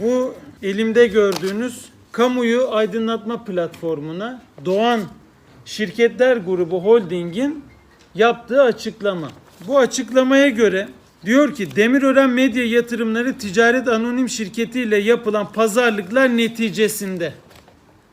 Bu elimde gördüğünüz kamuyu aydınlatma platformuna Doğan Şirketler Grubu Holding'in yaptığı açıklama. Bu açıklamaya göre diyor ki Demirören Medya Yatırımları Ticaret Anonim Şirketi ile yapılan pazarlıklar neticesinde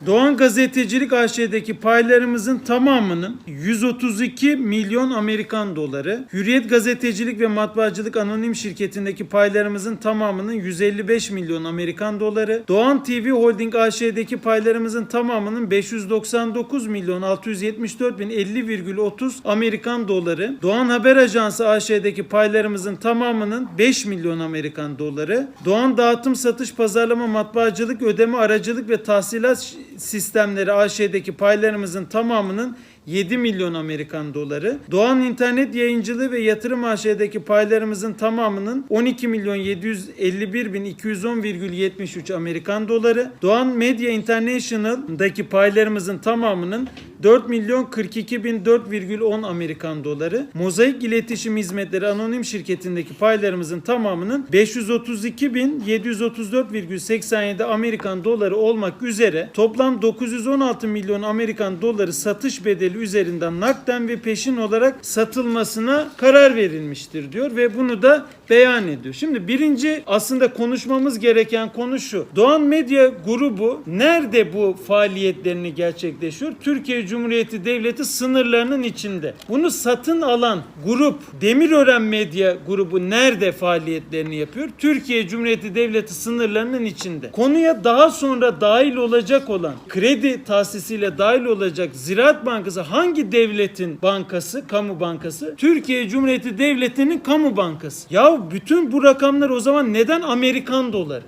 Doğan Gazetecilik AŞ'deki paylarımızın tamamının 132 milyon Amerikan doları, Hürriyet Gazetecilik ve Matbaacılık Anonim Şirketi'ndeki paylarımızın tamamının 155 milyon Amerikan doları, Doğan TV Holding AŞ'deki paylarımızın tamamının 599 milyon 674 bin 50,30 Amerikan doları, Doğan Haber Ajansı AŞ'deki paylarımızın tamamının 5 milyon Amerikan doları, Doğan Dağıtım Satış Pazarlama Matbaacılık Ödeme Aracılık ve Tahsilat Sistemleri AŞ'deki paylarımızın tamamının 7 milyon Amerikan doları. Doğan İnternet Yayıncılığı ve Yatırım AŞ'deki paylarımızın tamamının 12 milyon 751 bin 210,73 Amerikan doları. Doğan Media International'daki paylarımızın tamamının 4 milyon 42 bin 4,10 Amerikan doları. Mozaik İletişim Hizmetleri Anonim Şirketi'ndeki paylarımızın tamamının 532 bin 734,87 Amerikan doları olmak üzere toplam 916 milyon Amerikan doları satış bedeli üzerinden nakden ve peşin olarak satılmasına karar verilmiştir diyor ve bunu da beyan ediyor. Şimdi birinci aslında konuşmamız gereken konu şu. Doğan Medya Grubu nerede bu faaliyetlerini gerçekleşiyor? Türkiye Cumhuriyeti Devleti sınırlarının içinde. Bunu satın alan grup Demirören Medya Grubu nerede faaliyetlerini yapıyor? Türkiye Cumhuriyeti Devleti sınırlarının içinde. Konuya daha sonra dahil olacak olan kredi tahsisiyle dahil olacak Ziraat Bankası hangi devletin bankası, kamu bankası? Türkiye Cumhuriyeti Devleti'nin kamu bankası. Ya bütün bu rakamlar o zaman neden Amerikan doları?